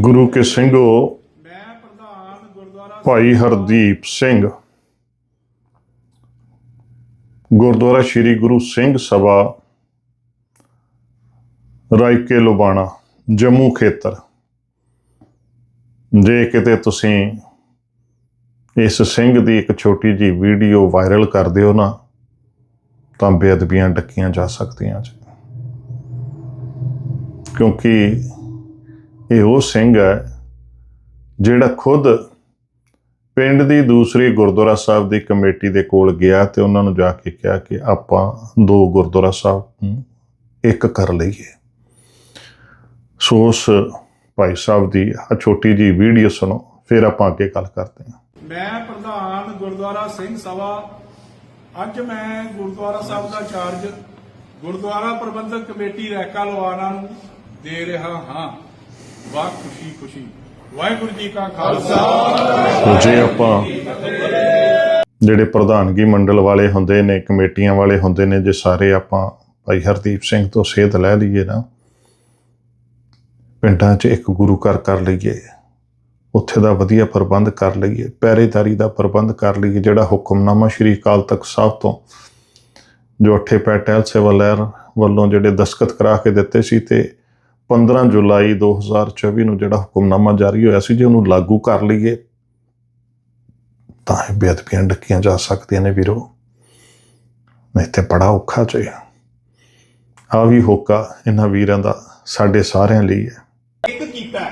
ਗੁਰੂ ਕੇ ਸਿੰਘੋ ਮੈਂ ਪ੍ਰਧਾਨ ਗੁਰਦੁਆਰਾ ਭਾਈ ਹਰਦੀਪ ਸਿੰਘ। ਗੁਰਦੁਆਰਾ ਸ੍ਰੀ ਗੁਰੂ ਸਿੰਘ ਸਭਾ, ਰਾਇਕੇ, ਲੁਬਾਣਾ, ਜੰਮੂ ਖੇਤਰ। ਜੇ ਕਿਤੇ ਤੁਸੀਂ ਇਸ ਸਿੰਘ ਦੀ ਇੱਕ ਛੋਟੀ ਜੀ ਵੀਡੀਓ ਵਾਇਰਲ ਕਰਦੇ ਹੋ ਨਾ, ਤਾਂ ਬੇਅਦਬੀਆਂ ਡੱਕੀਆਂ ਜਾ ਸਕਦੀਆਂ ਜੀ। ਕਿਉਂਕਿ ਇਹ ਉਹ ਸਿੰਘ ਹੈ ਜਿਹੜਾ ਖੁਦ ਪਿੰਡ ਦੀ ਦੂਸਰੀ ਗੁਰਦੁਆਰਾ ਸਾਹਿਬ ਦੀ ਕਮੇਟੀ ਦੇ ਕੋਲ ਗਿਆ ਤੇ ਉਹਨਾਂ ਨੂੰ ਜਾ ਕੇ ਕਿਹਾ ਕਿ ਆਪਾਂ ਦੋ ਗੁਰਦੁਆਰਾ ਸਾਹਿਬ ਨੂੰ ਇੱਕ ਕਰ ਲਈਏ। ਸੋ ਉਸ ਭਾਈ ਸਾਹਿਬ ਦੀ ਆ ਛੋਟੀ ਜੀ ਵੀਡੀਓ ਸੁਣੋ, ਫਿਰ ਆਪਾਂ ਅੱਗੇ ਗੱਲ ਕਰਦੇ ਹਾਂ। ਮੈਂ ਪ੍ਰਧਾਨ ਗੁਰਦੁਆਰਾ ਸਿੰਘ ਸਭਾ। ਅੱਜ ਮੈਂ ਗੁਰਦੁਆਰਾ ਸਾਹਿਬ ਦਾ ਚਾਰਜ ਗੁਰਦੁਆਰਾ ਪ੍ਰਬੰਧਕ ਕਮੇਟੀ ਰੈਕਾ ਲਵਾਣਾ ਨੂੰ ਦੇ ਰਿਹਾ ਹਾਂ। ਵਾਹ ਖੁਸ਼ੀ ਖੁਸ਼ੀ। ਵਾਹਿਗੁਰੂ ਜੀ ਕਾ ਖਾਲਸਾ। ਜੇ ਆਪਾਂ ਜਿਹੜੇ ਪ੍ਰਧਾਨਗੀ ਮੰਡਲ ਵਾਲੇ ਹੁੰਦੇ ਨੇ, ਕਮੇਟੀਆਂ ਵਾਲੇ ਹੁੰਦੇ ਨੇ, ਜੇ ਸਾਰੇ ਆਪਾਂ ਭਾਈ ਹਰਦੀਪ ਸਿੰਘ ਤੋਂ ਸੇਧ ਲੈ ਲਈਏ ਨਾ, ਪਿੰਡਾਂ 'ਚ ਇੱਕ ਗੁਰੂ ਘਰ ਕਰ ਲਈਏ, ਉੱਥੇ ਦਾ ਵਧੀਆ ਪ੍ਰਬੰਧ ਕਰ ਲਈਏ, ਪਹਿਰੇਦਾਰੀ ਦਾ ਪ੍ਰਬੰਧ ਕਰ ਲਈਏ, ਜਿਹੜਾ ਹੁਕਮਨਾਮਾ ਸ਼੍ਰੀ ਅਕਾਲ ਤਖਤ ਸਾਹਿਬ ਤੋਂ ਜੋ ਅਠੇ ਪੈਟੈਲ ਸਿਵਲ ਲਹਿਰ ਵੱਲੋਂ ਜਿਹੜੇ ਦਸਖਤ ਕਰਾ ਕੇ ਦਿੱਤੇ ਸੀ ਤੇ 15 ਜੁਲਾਈ 2024 ਨੂੰ ਜਿਹੜਾ ਹੁਕਮਨਾਮਾ ਜਾਰੀ ਹੋਇਆ ਸੀ ਜੇ ਉਹਨੂੰ ਲਾਗੂ ਕਰ ਲਈਏ, ਤਾਂ ਇਹ ਬੇਅਦਬੀਆਂ ਡੱਕੀਆਂ ਜਾ ਸਕਦੀਆਂ ਨੇ ਵੀਰੋ। ਨਹੀਂ ਤੇ ਬੜਾ ਔਖਾ ਜੇ ਆ ਵੀ ਹੋਕਾ ਇਹਨਾਂ ਵੀਰਾਂ ਦਾ, ਸਾਡੇ ਸਾਰਿਆਂ ਲਈ ਹੈ। ਇੱਕ ਕੀਤਾ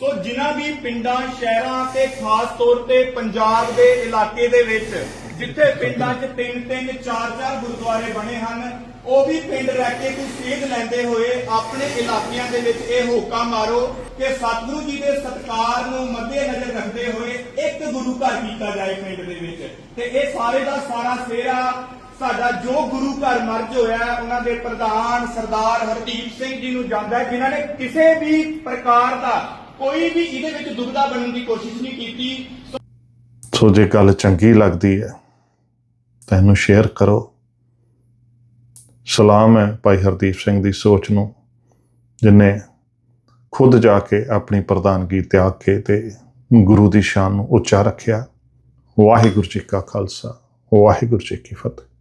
ਸੋ ਜਿਨ੍ਹਾਂ ਵੀ ਪਿੰਡਾਂ, ਸ਼ਹਿਰਾਂ ਤੇ ਖਾਸ ਤੌਰ ਤੇ ਪੰਜਾਬ ਦੇ ਇਲਾਕੇ ਦੇ ਵਿੱਚ ਜਿੱਥੇ ਪਿੰਡਾਂ 'ਚ ਤਿੰਨ ਤਿੰਨ ਚਾਰ ਚਾਰ ਗੁਰਦੁਆਰੇ ਬਣੇ ਹਨ ਉਹ ਵੀ ਪਿੰਡ ਰਹਿ ਕੇ ਕੋਈ ਸੇਧ ਲੈਂਦੇ ਹੋਏ ਆਪਣੇ ਇਲਾਕਿਆਂ ਦੇ ਵਿੱਚ ਇਹ ਹੋਕਾ ਮਾਰੋ ਕਿ ਸਤਿਗੁਰੂ ਜੀ ਦੇ ਸਤਕਾਰ ਨੂੰ ਮੱਦੇ ਨਜ਼ਰ ਰੱਖਦੇ ਹੋਏ ਇੱਕ ਗੁਰੂ ਘਰ ਕੀਤਾ ਜਾਏ ਪਿੰਡ ਦੇ ਵਿੱਚ। ਤੇ ਇਹ ਸਾਰੇ ਦਾ ਸਾਰਾ ਸੇਰਾ ਸਾਡਾ ਜੋ ਗੁਰੂ ਘਰ ਮਰਜ ਹੋਇਆ ਹੈ, ਉਹਨਾਂ ਦੇ ਪ੍ਰਧਾਨ ਸਰਦਾਰ ਹਰਦੀਪ ਸਿੰਘ ਜੀ ਨੂੰ ਜਾਂਦਾ ਹੈ ਜਿਨ੍ਹਾਂ ਨੇ ਕਿਸੇ ਵੀ ਪ੍ਰਕਾਰ ਦਾ ਕੋਈ ਵੀ ਇਹਦੇ ਵਿੱਚ ਦੁਬਦਾ ਬਣਨ ਦੀ ਕੋਸ਼ਿਸ਼ ਨਹੀਂ ਕੀਤੀ। ਸੋ ਜੇ ਗੱਲ ਚੰਗੀ ਲੱਗਦੀ ਹੈ ਤਾਂ ਇਹਨੂੰ ਸ਼ੇਅਰ ਕਰੋ। ਸਲਾਮ ਹੈ ਭਾਈ ਹਰਦੀਪ ਸਿੰਘ ਦੀ ਸੋਚ ਨੂੰ ਜਿਨੇ ਖੁਦ ਜਾ ਕੇ ਆਪਣੀ ਪ੍ਰਧਾਨਗੀ ਤਿਆਗ ਕੇ ਤੇ ਗੁਰੂ ਦੀ ਸ਼ਾਨ ਨੂੰ ਉੱਚਾ ਰੱਖਿਆ। ਵਾਹਿਗੁਰੂ ਜੀ ਕਾ ਖਾਲਸਾ, ਵਾਹਿਗੁਰੂ ਜੀ ਕੀ ਫਤਿਹ।